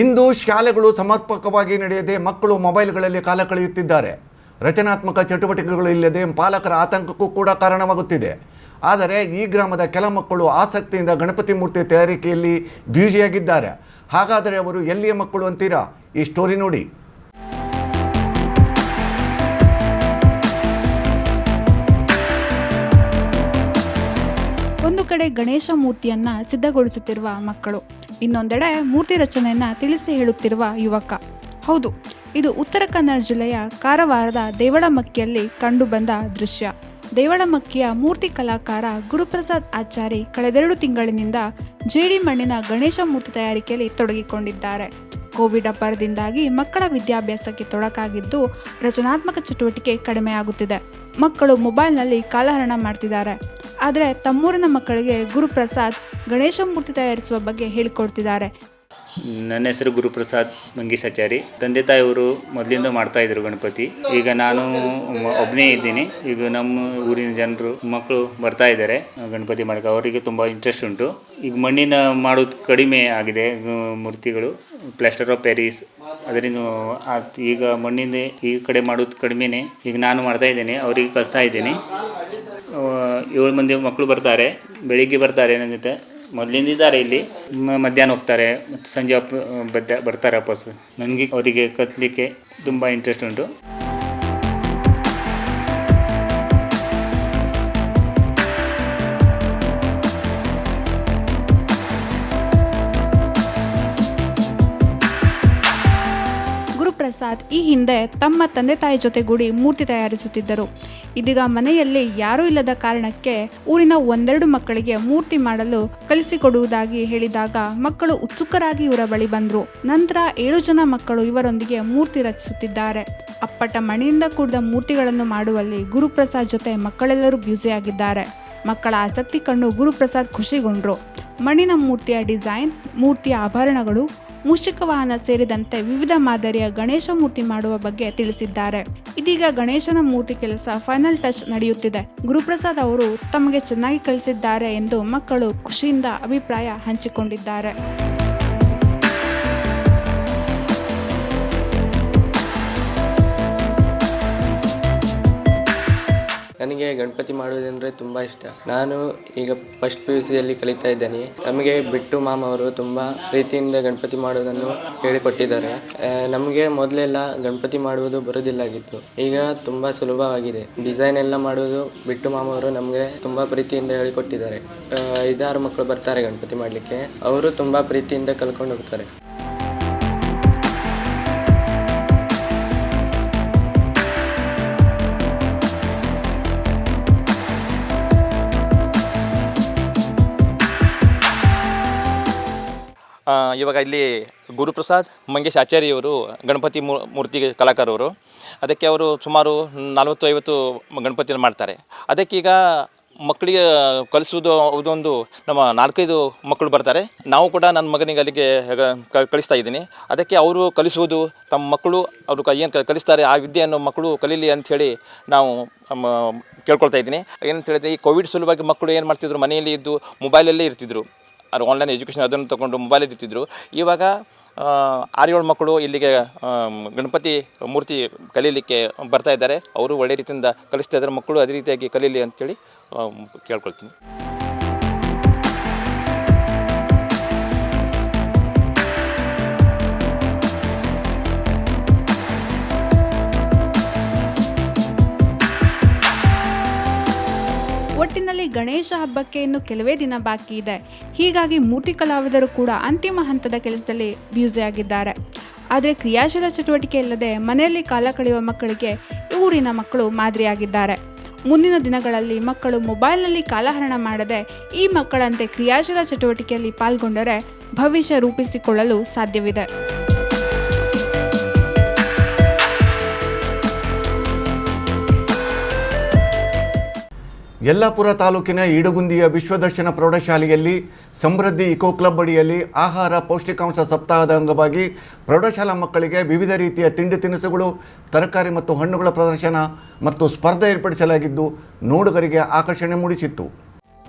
ಇಂದು ಶಾಲೆಗಳು ಸಮರ್ಪಕವಾಗಿ ನಡೆಯದೆ ಮಕ್ಕಳು ಮೊಬೈಲ್ಗಳಲ್ಲಿ ಕಾಲ ಕಳೆಯುತ್ತಿದ್ದಾರೆ. ರಚನಾತ್ಮಕ ಚಟುವಟಿಕೆಗಳು ಇಲ್ಲದೆ ಪಾಲಕರ ಆತಂಕಕ್ಕೂ ಕೂಡ ಕಾರಣವಾಗುತ್ತಿದೆ. ಆದರೆ ಈ ಗ್ರಾಮದ ಕೆಲ ಮಕ್ಕಳು ಆಸಕ್ತಿಯಿಂದ ಗಣಪತಿ ಮೂರ್ತಿ ತಯಾರಿಕೆಯಲ್ಲಿ ಬ್ಯೂಜಿಯಾಗಿದ್ದಾರೆ ಹಾಗಾದರೆ ಅವರು ಎಲ್ಲಿಯ ಮಕ್ಕಳು ಅಂತೀರಾ? ಈ ಸ್ಟೋರಿ ನೋಡಿ. ಒಂದು ಕಡೆ ಗಣೇಶ ಮೂರ್ತಿಯನ್ನ ಸಿದ್ಧಗೊಳಿಸುತ್ತಿರುವ ಮಕ್ಕಳು ಇನ್ನೊಂದೆಡೆ ಮೂರ್ತಿ ರಚನೆಯನ್ನ ತಿಳಿಸಿ ಹೇಳುತ್ತಿರುವ ಯುವಕ. ಹೌದು, ಇದು ಉತ್ತರ ಕನ್ನಡ ಜಿಲ್ಲೆಯ ಕಾರವಾರದ ದೇವಳಮಕ್ಕಿಯಲ್ಲಿ ಕಂಡುಬಂದ ದೃಶ್ಯ. ದೇವಳಮಕ್ಕಿಯ ಮೂರ್ತಿ ಕಲಾಕಾರ ಗುರುಪ್ರಸಾದ್ ಆಚಾರಿ ಕಳೆದೆರಡು ತಿಂಗಳಿನಿಂದ ಜೇಡಿ ಮಣ್ಣಿನ ಗಣೇಶ ಮೂರ್ತಿ ತಯಾರಿಕೆಯಲ್ಲಿ ತೊಡಗಿಕೊಂಡಿದ್ದಾರೆ. ಕೋವಿಡ್ ಅಪಾರದಿಂದಾಗಿ ಮಕ್ಕಳ ವಿದ್ಯಾಭ್ಯಾಸಕ್ಕೆ ತೊಡಕಾಗಿದ್ದು ರಚನಾತ್ಮಕ ಚಟುವಟಿಕೆ ಕಡಿಮೆಯಾಗುತ್ತಿದೆ. ಮಕ್ಕಳು ಮೊಬೈಲ್ನಲ್ಲಿ ಕಾಲಹರಣ ಮಾಡ್ತಿದ್ದಾರೆ. ಆದರೆ ತಮ್ಮೂರಿನ ಮಕ್ಕಳಿಗೆ ಗುರುಪ್ರಸಾದ್ ಗಣೇಶ ಮೂರ್ತಿ ತಯಾರಿಸುವ ಬಗ್ಗೆ ಹೇಳಿಕೊಡ್ತಿದ್ದಾರೆ. ನನ್ನ ಹೆಸರು ಗುರುಪ್ರಸಾದ್ ಮಂಗೀಶಾಚಾರಿ ತಂದೆ ತಾಯಿಯವರು ಮೊದಲಿಂದ ಮಾಡ್ತಾ ಇದ್ರು ಗಣಪತಿ. ಈಗ ನಾನು ಒಬ್ಬನೇ ಇದ್ದೀನಿ. ಈಗ ನಮ್ಮ ಊರಿನ ಜನರು, ಮಕ್ಕಳು ಬರ್ತಾ ಇದ್ದಾರೆ, ಗಣಪತಿ ಮಾಡಕ್ಕೆ ಅವರಿಗೆ ತುಂಬ ಇಂಟ್ರೆಸ್ಟ್ ಉಂಟು. ಈಗ ಮಣ್ಣಿನ ಮಾಡೋದು ಕಡಿಮೆ ಆಗಿದೆ ಮೂರ್ತಿಗಳು ಪ್ಲಾಸ್ಟರ್ ಆಫ್ ಪ್ಯಾರಿಸ್ ಅದರಿಂದ ಈಗ ಮಣ್ಣಿಂದ ಈ ಕಡೆ ಮಾಡೋದು ಕಡಿಮೆನೇ. ಈಗ ನಾನು ಮಾಡ್ತಾ ಇದ್ದೀನಿ, ಅವರಿಗೆ ಕಲ್ತಾ ಇದ್ದೀನಿ. ಏಳು ಮಂದಿ ಮಕ್ಕಳು ಬರ್ತಾರೆ, ಬೆಳಿಗ್ಗೆ ಬರ್ತಾರೆ ನನ್ನ ಜೊತೆ. ಮೊದಲಿಂದ ಇದ್ದಾರೆ ಇಲ್ಲಿ. ಮಧ್ಯಾಹ್ನ ಹೋಗ್ತಾರೆ, ಮತ್ತು ಸಂಜೆ ಬರ್ತಾರೆ ವಾಪಸ್ ನನಗೆ ಅವರಿಗೆ ಕತ್ತಲಿಕ್ಕೆ ತುಂಬ ಇಂಟ್ರೆಸ್ಟ್ ಉಂಟು. ಈ ಹಿಂದೆ ತಮ್ಮ ತಂದೆ ತಾಯಿ ಜೊತೆಗೂಡಿ ಮೂರ್ತಿ ತಯಾರಿಸುತ್ತಿದ್ದರು. ಇದೀಗ ಮನೆಯಲ್ಲಿ ಯಾರೂ ಇಲ್ಲದ ಕಾರಣಕ್ಕೆ ಊರಿನ ಒಂದೆರಡು ಮಕ್ಕಳಿಗೆ ಮೂರ್ತಿ ಮಾಡಲು ಕಲಿಸಿಕೊಡುವುದಾಗಿ ಹೇಳಿದಾಗ ಮಕ್ಕಳು ಉತ್ಸುಕರಾಗಿ ಇವರ ಬಳಿ ಬಂದರು. ನಂತರ ಏಳು ಜನ ಮಕ್ಕಳು ಇವರೊಂದಿಗೆ ಮೂರ್ತಿ ರಚಿಸುತ್ತಿದ್ದಾರೆ. ಅಪ್ಪಟ ಮಣಿಯಿಂದ ಕೂಡಿದ ಮೂರ್ತಿಗಳನ್ನು ಮಾಡುವಲ್ಲಿ ಗುರುಪ್ರಸಾದ್ ಜೊತೆ ಮಕ್ಕಳೆಲ್ಲರೂ ಬ್ಯುಸಿಯಾಗಿದ್ದಾರೆ. ಮಕ್ಕಳ ಆಸಕ್ತಿ ಕಂಡು ಗುರುಪ್ರಸಾದ್ ಖುಷಿಗೊಂಡ್ರು. ಮಣ್ಣಿನ ಮೂರ್ತಿಯ ಡಿಸೈನ್, ಮೂರ್ತಿಯ ಆಭರಣಗಳು ಮೂಷಿಕ ವಾಹನ ಸೇರಿದಂತೆ ವಿವಿಧ ಮಾದರಿಯ ಗಣೇಶ ಮೂರ್ತಿ ಮಾಡುವ ಬಗ್ಗೆ ತಿಳಿಸಿದ್ದಾರೆ. ಇದೀಗ ಗಣೇಶನ ಮೂರ್ತಿ ಕೆಲಸ ಫೈನಲ್ ಟಚ್ ನಡೆಯುತ್ತಿದೆ. ಗುರುಪ್ರಸಾದ್ ಅವರು ತಮಗೆ ಚೆನ್ನಾಗಿ ಕಲಿಸಿದ್ದಾರೆ ಎಂದು ಮಕ್ಕಳು ಖುಷಿಯಿಂದ ಅಭಿಪ್ರಾಯ ಹಂಚಿಕೊಂಡಿದ್ದಾರೆ. ನನಗೆ ಗಣಪತಿ ಮಾಡುವುದಂದ್ರೆ ತುಂಬ ಇಷ್ಟ. ನಾನು ಈಗ ಫಸ್ಟ್ ಪಿ ಯು ಸಿಯಲ್ಲಿ ಕಲಿತಾ ಇದ್ದೇನೆ. ನಮಗೆ ಬಿಟ್ಟು ಮಾಮ ಅವರು ತುಂಬ ಪ್ರೀತಿಯಿಂದ ಗಣಪತಿ ಮಾಡುವುದನ್ನು ಹೇಳಿಕೊಟ್ಟಿದ್ದಾರೆ. ನಮಗೆ ಮೊದಲೆಲ್ಲ ಗಣಪತಿ ಮಾಡುವುದು ಬರುವುದಿಲ್ಲಾಗಿತ್ತು ಈಗ ತುಂಬ ಸುಲಭವಾಗಿದೆ. ಡಿಸೈನ್ ಎಲ್ಲ ಮಾಡುವುದು ಬಿಟ್ಟು ಮಾಮ ಅವರು ನಮಗೆ ತುಂಬ ಪ್ರೀತಿಯಿಂದ ಹೇಳಿಕೊಟ್ಟಿದ್ದಾರೆ. ಐದಾರು ಮಕ್ಕಳು ಬರ್ತಾರೆ ಗಣಪತಿ ಮಾಡಲಿಕ್ಕೆ. ಅವರು ತುಂಬ ಪ್ರೀತಿಯಿಂದ ಕಲ್ಕೊಂಡು ಹೋಗ್ತಾರೆ. ಇವಾಗ ಇಲ್ಲಿ ಗುರುಪ್ರಸಾದ್ ಮಂಗೇಶ್ ಆಚಾರ್ಯವರು ಗಣಪತಿ ಮೂರ್ತಿ ಕಲಾಕಾರವರು ಅದಕ್ಕೆ ಅವರು ಸುಮಾರು ನಲವತ್ತು ಐವತ್ತು ಗಣಪತಿಯನ್ನು ಮಾಡ್ತಾರೆ. ಅದಕ್ಕೀಗ ಮಕ್ಕಳಿಗೆ ಕಲಿಸೋದು ಅದೊಂದು ನಮ್ಮ ನಾಲ್ಕೈದು ಮಕ್ಕಳು ಬರ್ತಾರೆ. ನಾವು ಕೂಡ ನನ್ನ ಮಗನಿಗೆ ಅಲ್ಲಿಗೆ ಕಳಿಸ್ತಾ ಇದ್ದೀನಿ. ಅದಕ್ಕೆ ಅವರು ಕಲಿಸುವುದು ತಮ್ಮ ಮಕ್ಕಳು ಅವರು ಏನು ಕಲಿಸ್ತಾರೆ ಆ ವಿದ್ಯೆಯನ್ನು ಮಕ್ಕಳು ಕಲೀಲಿ ಅಂಥೇಳಿ ನಾವು ಕೇಳ್ಕೊಳ್ತಾ ಇದ್ದೀನಿ. ಏನಂತ ಹೇಳಿದ್ರೆ ಈ ಕೋವಿಡ್ ಸಲುವಾಗಿ ಮಕ್ಕಳು ಏನು ಮಾಡ್ತಿದ್ರು? ಮನೆಯಲ್ಲಿ ಇದ್ದು ಮೊಬೈಲಲ್ಲೇ ಇರ್ತಿದ್ರು. ಅವ್ರು ಆನ್ಲೈನ್ ಎಜುಕೇಷನ್ ಅದನ್ನು ತೊಗೊಂಡು ಮೊಬೈಲಲ್ಲಿ ಇರ್ತಿದ್ರು ಇವಾಗ ಆರು ಏಳು ಮಕ್ಕಳು ಇಲ್ಲಿಗೆ ಗಣಪತಿ ಮೂರ್ತಿ ಕಲೀಲಿಕ್ಕೆ ಬರ್ತಾ ಇದ್ದಾರೆ. ಅವರು ಒಳ್ಳೆ ರೀತಿಯಿಂದ ಕಲಿಸ್ತಾ ಇದ್ದಾರೆ ಮಕ್ಕಳು, ಅದೇ ರೀತಿಯಾಗಿ ಕಲೀಲಿ ಅಂತೇಳಿ ಕೇಳ್ಕೊಳ್ತೀನಿ. ಗಣೇಶ ಹಬ್ಬಕ್ಕೆ ಇನ್ನು ಕೆಲವೇ ದಿನ ಬಾಕಿ ಇದೆ. ಹೀಗಾಗಿ ಮೂರ್ತಿ ಕಲಾವಿದರು ಕೂಡ ಅಂತಿಮ ಹಂತದ ಕೆಲಸದಲ್ಲಿ ಬ್ಯುಸಿಯಾಗಿದ್ದಾರೆ ಆದರೆ ಕ್ರಿಯಾಶೀಲ ಚಟುವಟಿಕೆ ಇಲ್ಲದೆ ಮನೆಯಲ್ಲಿ ಕಾಲ ಕಳೆಯುವ ಮಕ್ಕಳಿಗೆ ಊರಿನ ಮಕ್ಕಳು ಮಾದರಿಯಾಗಿದ್ದಾರೆ. ಮುಂದಿನ ದಿನಗಳಲ್ಲಿ ಮಕ್ಕಳು ಮೊಬೈಲ್ನಲ್ಲಿ ಕಾಲಹರಣ ಮಾಡದೆ ಈ ಮಕ್ಕಳಂತೆ ಕ್ರಿಯಾಶೀಲ ಚಟುವಟಿಕೆಯಲ್ಲಿ ಪಾಲ್ಗೊಂಡರೆ ಭವಿಷ್ಯ ರೂಪಿಸಿಕೊಳ್ಳಲು ಸಾಧ್ಯವಿದೆ. ಯಲ್ಲಾಪುರ ತಾಲೂಕಿನ ಈಡಗುಂದಿಯ ವಿಶ್ವದರ್ಶನ ಪ್ರೌಢಶಾಲೆಯಲ್ಲಿ ಸಮೃದ್ಧಿ ಇಕೋ ಕ್ಲಬ್ ಅಡಿಯಲ್ಲಿ ಆಹಾರ ಪೌಷ್ಟಿಕಾಂಶ ಸಪ್ತಾಹದ ಅಂಗವಾಗಿ ಪ್ರೌಢಶಾಲಾ ಮಕ್ಕಳಿಗೆ ವಿವಿಧ ರೀತಿಯ ತಿಂಡಿ ತಿನಿಸುಗಳು, ತರಕಾರಿ ಮತ್ತು ಹಣ್ಣುಗಳ ಪ್ರದರ್ಶನ ಮತ್ತು ಸ್ಪರ್ಧೆ ಏರ್ಪಡಿಸಲಾಗಿದ್ದು, ನೋಡುಗರಿಗೆ ಆಕರ್ಷಣೆ ಮೂಡಿಸಿತ್ತು.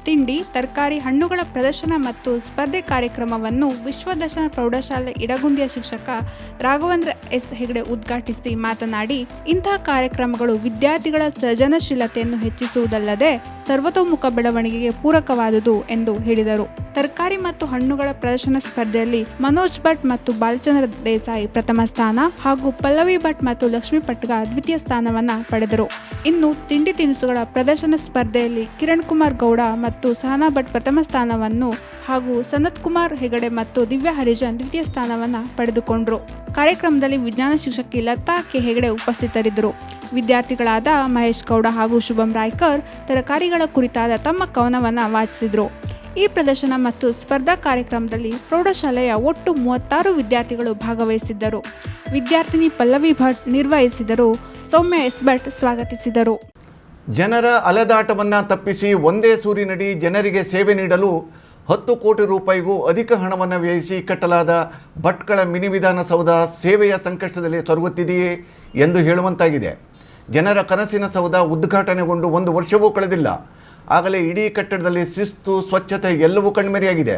ತಿಂಡಿ, ತರಕಾರಿ, ಹಣ್ಣುಗಳ ಪ್ರದರ್ಶನ ಮತ್ತು ಸ್ಪರ್ಧೆ ಕಾರ್ಯಕ್ರಮವನ್ನು ವಿಶ್ವದರ್ಶನ ಪ್ರೌಢಶಾಲೆ ಇಡಗುಂದಿಯ ಶಿಕ್ಷಕ ರಾಘವೇಂದ್ರ ಎಸ್. ಹೆಗಡೆ ಉದ್ಘಾಟಿಸಿ ಮಾತನಾಡಿ, ಇಂತಹ ಕಾರ್ಯಕ್ರಮಗಳು ವಿದ್ಯಾರ್ಥಿಗಳ ಸೃಜನಶೀಲತೆಯನ್ನು ಹೆಚ್ಚಿಸುವುದಲ್ಲದೆ ಸರ್ವತೋಮುಖ ಬೆಳವಣಿಗೆಗೆ ಪೂರಕವಾದುದು ಎಂದು ಹೇಳಿದರು. ತರಕಾರಿ ಮತ್ತು ಹಣ್ಣುಗಳ ಪ್ರದರ್ಶನ ಸ್ಪರ್ಧೆಯಲ್ಲಿ ಮನೋಜ್ ಭಟ್ ಮತ್ತು ಬಾಲಚಂದ್ರ ದೇಸಾಯಿ ಪ್ರಥಮ ಸ್ಥಾನ ಹಾಗೂ ಪಲ್ಲವಿ ಭಟ್ ಮತ್ತು ಲಕ್ಷ್ಮೀ ಪಟ್ಗ ದ್ವಿತೀಯ ಸ್ಥಾನವನ್ನು ಪಡೆದರು. ಇನ್ನು ತಿಂಡಿ ತಿನಿಸುಗಳ ಪ್ರದರ್ಶನ ಸ್ಪರ್ಧೆಯಲ್ಲಿ ಕಿರಣ್ ಕುಮಾರ್ ಗೌಡ ಮತ್ತು ಸಹನಾ ಭಟ್ ಪ್ರಥಮ ಸ್ಥಾನವನ್ನು ಹಾಗೂ ಸನತ್ ಕುಮಾರ್ ಹೆಗಡೆ ಮತ್ತು ದಿವ್ಯಾ ಹರಿಜನ್ ದ್ವಿತೀಯ ಸ್ಥಾನವನ್ನು ಪಡೆದುಕೊಂಡರು. ಕಾರ್ಯಕ್ರಮದಲ್ಲಿ ವಿಜ್ಞಾನ ಶಿಕ್ಷಕಿ ಲತಾ ಕೆ ಹೆಗಡೆ ಉಪಸ್ಥಿತರಿದ್ದರು. ವಿದ್ಯಾರ್ಥಿಗಳಾದ ಮಹೇಶ್ ಗೌಡ ಹಾಗೂ ಶುಭಂ ರಾಯ್ಕರ್ ತರಕಾರಿಗಳ ಕುರಿತಾದ ತಮ್ಮ ಕವನವನ್ನು ವಾಚಿಸಿದರು. ಈ ಪ್ರದರ್ಶನ ಮತ್ತು ಸ್ಪರ್ಧಾ ಕಾರ್ಯಕ್ರಮದಲ್ಲಿ ಪ್ರೌಢಶಾಲೆಯ ಒಟ್ಟು ಮೂವತ್ತಾರು ವಿದ್ಯಾರ್ಥಿಗಳು ಭಾಗವಹಿಸಿದ್ದರು. ವಿದ್ಯಾರ್ಥಿನಿ ಪಲ್ಲವಿ ಭಟ್ ನಿರ್ವಹಿಸಿದರು. ಸೌಮ್ಯ ಎಸ್ ಭಟ್ ಸ್ವಾಗತಿಸಿದರು. ಜನರ ಅಲೆದಾಟವನ್ನು ತಪ್ಪಿಸಿ ಒಂದೇ ಸೂರಿನಡಿ ಜನರಿಗೆ ಸೇವೆ ನೀಡಲು ಹತ್ತು ಕೋಟಿ ರೂಪಾಯಿಗೂ ಅಧಿಕ ಹಣವನ್ನು ವ್ಯಯಿಸಿ ಕಟ್ಟಲಾದ ಭಟ್ಕಳ ಮಿನಿ ವಿಧಾನಸೌಧ ಸೇವೆಯ ಸಂಕಷ್ಟದಲ್ಲಿ ಸೊರಗುತ್ತಿದೆಯೇ ಎಂದು ಹೇಳುವಂತಾಗಿದೆ. ಜನರ ಕನಸಿನ ಸೌಧ ಉದ್ಘಾಟನೆಗೊಂಡು ಒಂದು ವರ್ಷವೂ ಕಳೆದಿಲ್ಲ. ಆಗಲೇ ಇಡೀ ಕಟ್ಟಡದಲ್ಲಿ ಶಿಸ್ತು, ಸ್ವಚ್ಛತೆ ಎಲ್ಲವೂ ಕಣ್ಮರೆಯಾಗಿದೆ.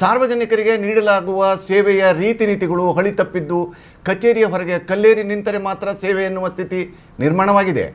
ಸಾರ್ವಜನಿಕರಿಗೆ ನೀಡಲಾಗುವ ಸೇವೆಯ ರೀತಿ ನೀತಿಗಳು ಹಳಿ ತಪ್ಪಿದ್ದು ಕಚೇರಿಯ ಹೊರಗೆ ಕಲ್ಲೇರಿ ನಿಂತರೆ ಮಾತ್ರ ಸೇವೆ ಎನ್ನುವ ಸ್ಥಿತಿ ನಿರ್ಮಾಣವಾಗಿದೆ.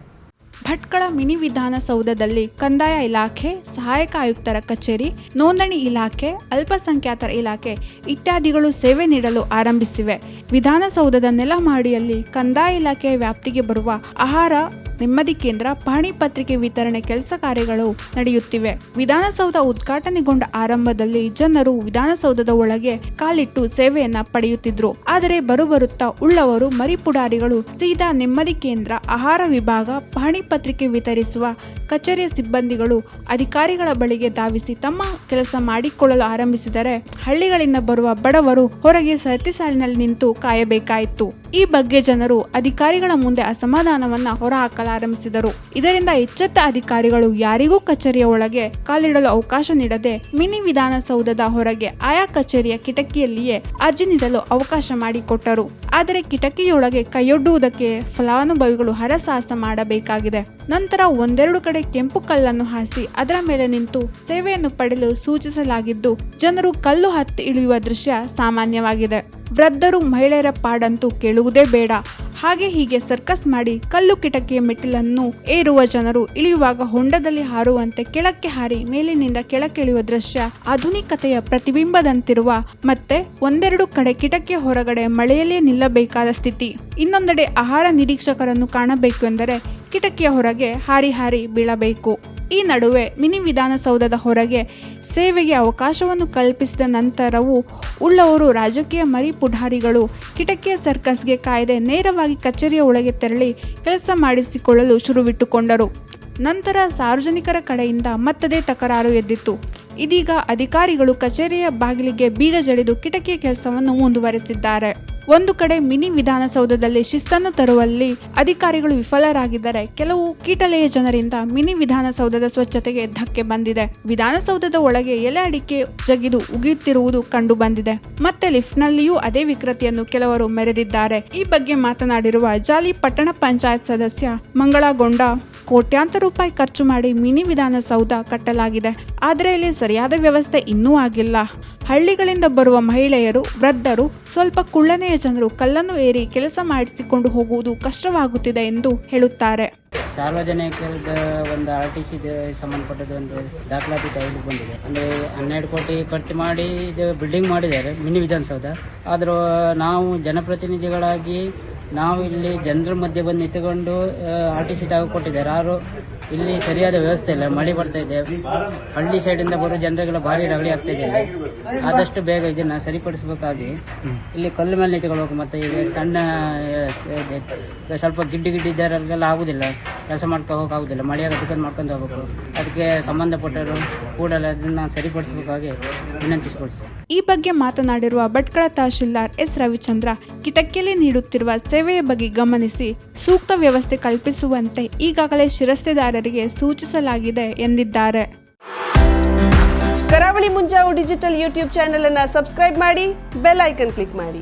ಭಟ್ಕಳ ಮಿನಿ ವಿಧಾನಸೌಧದಲ್ಲಿ ಕಂದಾಯ ಇಲಾಖೆ, ಸಹಾಯಕ ಆಯುಕ್ತರ ಕಚೇರಿ, ನೋಂದಣಿ ಇಲಾಖೆ, ಅಲ್ಪಸಂಖ್ಯಾತರ ಇಲಾಖೆ ಇತ್ಯಾದಿಗಳು ಸೇವೆ ನೀಡಲು ಆರಂಭಿಸಿವೆ. ವಿಧಾನಸೌಧದ ನೆಲಮಹಡಿಯಲ್ಲಿ ಕಂದಾಯ ಇಲಾಖೆಯ ವ್ಯಾಪ್ತಿಗೆ ಬರುವ ಆಹಾರ ನೆಮ್ಮದಿ ಕೇಂದ್ರ ಪಹಣಿ ಪತ್ರಿಕೆ ವಿತರಣೆ ಕೆಲಸ ಕಾರ್ಯಗಳು ನಡೆಯುತ್ತಿವೆ. ವಿಧಾನಸೌಧ ಉದ್ಘಾಟನೆಗೊಂಡ ಆರಂಭದಲ್ಲಿ ಜನರು ವಿಧಾನಸೌಧದ ಒಳಗೆ ಕಾಲಿಟ್ಟು ಸೇವೆಯನ್ನ ಪಡೆಯುತ್ತಿದ್ರು. ಆದರೆ ಬರುಬರುತ್ತಾ ಉಳ್ಳವರು ಮರಿಪುಡಾರಿಗಳು ಸೀದಾ ನೆಮ್ಮದಿ ಕೇಂದ್ರ, ಆಹಾರ ವಿಭಾಗ ಪಹಣಿ ಪತ್ರಿಕೆ ವಿತರಿಸುವ ಕಚೇರಿಯ ಸಿಬ್ಬಂದಿಗಳು ಅಧಿಕಾರಿಗಳ ಬಳಿಗೆ ಧಾವಿಸಿ ತಮ್ಮ ಕೆಲಸ ಮಾಡಿಕೊಳ್ಳಲು ಆರಂಭಿಸಿದರೆ ಹಳ್ಳಿಗಳಿಂದ ಬರುವ ಬಡವರು ಹೊರಗೆ ಸರತಿ ಸಾಲಿನಲ್ಲಿ ನಿಂತು ಕಾಯಬೇಕಾಯಿತು. ಈ ಬಗ್ಗೆ ಜನರು ಅಧಿಕಾರಿಗಳ ಮುಂದೆ ಅಸಮಾಧಾನವನ್ನ ಹೊರಹಾಕಲಾರಂಭಿಸಿದರು ಇದರಿಂದ ಎಚ್ಚೆತ್ತ ಅಧಿಕಾರಿಗಳು ಯಾರಿಗೂ ಕಚೇರಿಯ ಒಳಗೆ ಕಾಲಿಡಲು ಅವಕಾಶ ನೀಡದೆ ಮಿನಿ ವಿಧಾನಸೌಧದ ಹೊರಗೆ ಆಯಾ ಕಚೇರಿಯ ಕಿಟಕಿಯಲ್ಲಿಯೇ ಅರ್ಜಿ ನೀಡಲು ಅವಕಾಶ ಮಾಡಿಕೊಟ್ಟರು. ಆದರೆ ಕಿಟಕಿಯೊಳಗೆ ಕೈಯೊಡ್ಡುವುದಕ್ಕೆ ಫಲಾನುಭವಿಗಳು ಹರಸಾಹಸ ಮಾಡಬೇಕಾಗಿದೆ. ನಂತರ ಒಂದೆರಡು ಕಡೆ ಕೆಂಪು ಕಲ್ಲನ್ನು ಹಾಸಿ ಅದರ ಮೇಲೆ ನಿಂತು ಸೇವೆಯನ್ನು ಪಡೆಯಲು ಸೂಚಿಸಲಾಗಿದ್ದು, ಜನರು ಕಲ್ಲು ಹತ್ತಿ ಇಳಿಯುವ ದೃಶ್ಯ ಸಾಮಾನ್ಯವಾಗಿದೆ. ವೃದ್ಧರು ಮಹಿಳೆಯರ ಪಾಡಂತೂ ಕೇಳುವುದೇ ಬೇಡ. ಹಾಗೆ ಹೀಗೆ ಸರ್ಕಸ್ ಮಾಡಿ ಕಲ್ಲು ಕಿಟಕಿಯ ಮೆಟ್ಟಿಲನ್ನು ಏರುವ ಜನರು ಇಳಿಯುವಾಗ ಹೊಂಡದಲ್ಲಿ ಹಾರುವಂತೆ ಕೆಳಕ್ಕೆ ಹಾರಿ ಮೇಲಿನಿಂದ ಕೆಳಕ್ಕೆ ಇಳಿಯುವ ದೃಶ್ಯ ಆಧುನಿಕತೆಯ ಪ್ರತಿಬಿಂಬದಂತಿರುವ ಮತ್ತೆ ಒಂದೆರಡು ಕಡೆ ಕಿಟಕಿಯ ಹೊರಗಡೆ ಮಳೆಯಲ್ಲೇ ನಿಲ್ಲಬೇಕಾದ ಸ್ಥಿತಿ. ಇನ್ನೊಂದೆಡೆ ಆಹಾರ ನಿರೀಕ್ಷಕರನ್ನು ಕಾಣಬೇಕು ಎಂದರೆ ಕಿಟಕಿಯ ಹೊರಗೆ ಹಾರಿ ಹಾರಿ ಬೀಳಬೇಕು. ಈ ನಡುವೆ ಮಿನಿ ವಿಧಾನಸೌಧದ ಹೊರಗೆ ಸೇವೆಗೆ ಅವಕಾಶವನ್ನು ಕಲ್ಪಿಸಿದ ನಂತರವೂ ಉಳ್ಳವರು ರಾಜಕೀಯ ಮರಿ ಪುಢಾರಿಗಳು ಕಿಟಕಿಯ ಸರ್ಕಸ್ಗೆ ಕಾಯ್ದೆ ನೇರವಾಗಿ ಕಚೇರಿಯ ಒಳಗೆ ತೆರಳಿ ಕೆಲಸ ಮಾಡಿಸಿಕೊಳ್ಳಲು ಶುರುವಿಟ್ಟುಕೊಂಡರು. ನಂತರ ಸಾರ್ವಜನಿಕರ ಕಡೆಯಿಂದ ಮತ್ತದೇ ತಕರಾರು ಎದ್ದಿತ್ತು. ಇದೀಗ ಅಧಿಕಾರಿಗಳು ಕಚೇರಿಯ ಬಾಗಿಲಿಗೆ ಬೀಗ ಜಡಿದು ಕಿಟಕಿಯ ಕೆಲಸವನ್ನು ಮುಂದುವರೆಸಿದ್ದಾರೆ. ಒಂದು ಕಡೆ ಮಿನಿ ವಿಧಾನಸೌಧದಲ್ಲಿ ಶಿಸ್ತನ್ನು ತರುವಲ್ಲಿ ಅಧಿಕಾರಿಗಳು ವಿಫಲರಾಗಿದ್ದರೆ. ಕೆಲವು ಕೀಟಲೆಯ ಜನರಿಂದ ಮಿನಿ ವಿಧಾನಸೌಧದ ಸ್ವಚ್ಛತೆಗೆ ಧಕ್ಕೆ ಬಂದಿದೆ. ವಿಧಾನಸೌಧದ ಒಳಗೆ ಎಲೆ ಅಡಿಕೆ ಜಗಿದು ಉಗಿಯುತ್ತಿರುವುದು ಕಂಡು ಬಂದಿದೆ ಮತ್ತೆ ಲಿಫ್ಟ್ನಲ್ಲಿಯೂ ಅದೇ ವಿಕೃತಿಯನ್ನು ಕೆಲವರು ಮೆರೆದಿದ್ದಾರೆ. ಈ ಬಗ್ಗೆ ಮಾತನಾಡಿರುವ ಜಾಲಿ ಪಟ್ಟಣ ಪಂಚಾಯತ್ ಸದಸ್ಯ ಮಂಗಳಗೊಂಡ ಕೋಟ್ಯಾಂತರ ರೂಪಾಯಿ ಖರ್ಚು ಮಾಡಿ ಮಿನಿ ವಿಧಾನಸೌಧ ಕಟ್ಟಲಾಗಿದೆ. ಆದರೆ ಇಲ್ಲಿ ಸರಿಯಾದ ವ್ಯವಸ್ಥೆ ಇನ್ನೂ ಆಗಿಲ್ಲ. ಹಳ್ಳಿಗಳಿಂದ ಬರುವ ಮಹಿಳೆಯರು, ವೃದ್ಧರು, ಸ್ವಲ್ಪ ಕುಳ್ಳನೆಯ ಜನರು ಕಲ್ಲನ್ನು ಏರಿ ಕೆಲಸ ಮಾಡಿಸಿಕೊಂಡು ಹೋಗುವುದು ಕಷ್ಟವಾಗುತ್ತಿದೆ ಎಂದು ಹೇಳುತ್ತಾರೆ. ಸಾರ್ವಜನಿಕರದ ಒಂದು ಆರ್ ಟಿ ಸಿ ಸಂಬಂಧಪಟ್ಟದ ಒಂದು ದಾಖಲಾತಿ ತೆಗೆದು ಬಂದಿದೆ. ಅಂದರೆ ಹನ್ನೆರಡು ಕೋಟಿ ಖರ್ಚು ಮಾಡಿ ಇದು ಬಿಲ್ಡಿಂಗ್ ಮಾಡಿದ್ದಾರೆ, ಮಿನಿ ವಿಧಾನಸೌಧ. ಆದ್ರೂ ನಾವು ಜನಪ್ರತಿನಿಧಿಗಳಾಗಿ ನಾವು ಇಲ್ಲಿ ಜನರ ಮಧ್ಯೆ ಬಂದು ನಿಂತುಕೊಂಡು ಆರ್ ಟಿ ಸಿ ಕೊಟ್ಟಿದ್ದಾರೆ. ಯಾರು ಇಲ್ಲಿ ಸರಿಯಾದ ವ್ಯವಸ್ಥೆ ಇಲ್ಲ. ಮಳೆ ಬರ್ತಾ ಇದೆ. ಹಳ್ಳಿ ಸೈಡಿಂದ ಬರೋ ಜನರುಗಳು ಭಾರಿ ರಗಳಿ ಆಗ್ತಾ ಇದೆ. ಆದಷ್ಟು ಬೇಗ ಇದನ್ನ ಸರಿಪಡಿಸಬೇಕಾಗಿ ಇಲ್ಲಿ ಕಲ್ಲು ಮೇಲೆ ನಿಂತ್ಕೊಳ್ಬೇಕು ಮತ್ತೆ ಈಗ ಸಣ್ಣ ಸ್ವಲ್ಪ ಗಿಡ್ಡಿ ಗಿಡ್ಡಿ ಇದ್ದಾರೆಲ್ಲ ಆಗುದಿಲ್ಲ. ಕೆಲಸ ಮಾಡ್ಕೊ ಹೋಗೋಕ್ಕಾಗೋದಿಲ್ಲ ಮಳೆ ಆಗದಕ್ಕೆ ಮಾಡ್ಕೊಂಡು ಹೋಗ್ಬೇಕು. ಅದಕ್ಕೆ ಸಂಬಂಧಪಟ್ಟರು ಕೂಡಲೇ ಅದನ್ನ ಸರಿಪಡಿಸಬೇಕಾಗಿ ವಿನಂತಿಸಿಕೊಳ್ತೀವಿ ಈ ಬಗ್ಗೆ ಮಾತನಾಡಿರುವ ಭಟ್ಕಳ ತಹಶೀಲ್ದಾರ್ ಎಸ್ ರವಿಚಂದ್ರ ಕಿಟಕಿಲಿ ನೀಡುತ್ತಿರುವ ಸೇವೆಯ ಬಗ್ಗೆ ಗಮನಿಸಿ ಸೂಕ್ತ ವ್ಯವಸ್ಥೆ ಕಲ್ಪಿಸುವಂತೆ ಈಗಾಗಲೇ ಶಿರಸ್ತೆದಾರರಿಗೆ ಸೂಚಿಸಲಾಗಿದೆ ಎಂದಿದ್ದಾರೆ. Karavali Munjavu digital YouTube channel ಅನ್ನ ಸಬ್ಸ್ಕ್ರೈಬ್ ಮಾಡಿ ಬೆಲ್ ಐಕನ್ ಕ್ಲಿಕ್ ಮಾಡಿ.